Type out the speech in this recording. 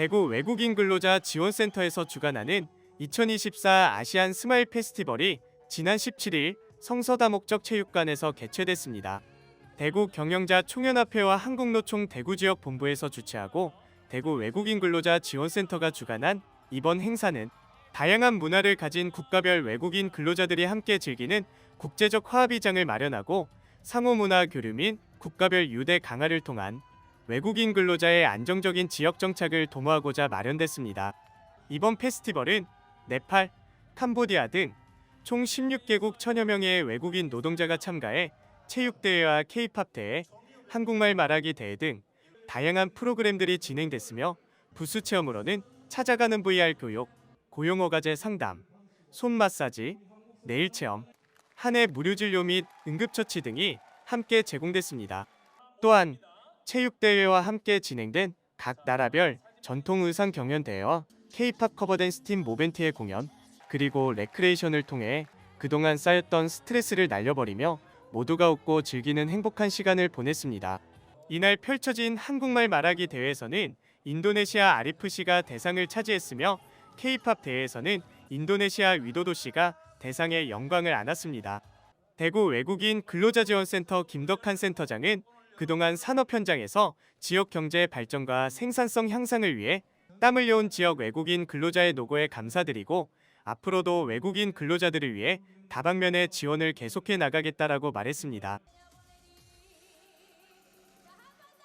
대구 외국인 근로자 지원센터에서 주관하는 2024 아시안 스마일 페스티벌이 지난 17일 성서다목적 체육관에서 개최됐습니다. 대구 경영자 총연합회와 한국노총 대구 지역 본부에서 주최하고 대구 외국인 근로자 지원센터가 주관한 이번 행사는 다양한 문화를 가진 국가별 외국인 근로자들이 함께 즐기는 국제적 화합의장을 마련하고 상호 문화 교류 및 국가별 유대 강화를 통한 외국인 근로자의 안정적인 지역 정착을 도모하고자 마련됐습니다. 이번 페스티벌은 네팔, 캄보디아 등 총 16개국 천여 명의 외국인 노동자가 참가해 체육대회와 케이팝 대회, 한국말 말하기 대회 등 다양한 프로그램들이 진행됐으며 부스 체험으로는 찾아가는 VR 교육, 고용어가제 상담, 손 마사지, 네일 체험, 한해 무료 진료 및 응급처치 등이 함께 제공됐습니다. 또한 체육대회와 함께 진행된 각 나라별 전통 의상 경연 대회와 K-팝 커버된 스팀 모벤트의 공연, 그리고 레크레이션을 통해 그동안 쌓였던 스트레스를 날려버리며 모두가 웃고 즐기는 행복한 시간을 보냈습니다. 이날 펼쳐진 한국말 말하기 대회에서는 인도네시아 아리프시가 대상을 차지했으며 K-팝 대회에서는 인도네시아 위도도시가 대상의 영광을 안았습니다. 대구 외국인 근로자지원센터 김덕한 센터장은 그동안 산업 현장에서 지역 경제 발전과 생산성 향상을 위해 땀 흘려온 지역 외국인 근로자의 노고에 감사드리고 앞으로도 외국인 근로자들을 위해 다방면의 지원을 계속해 나가겠다라고 말했습니다.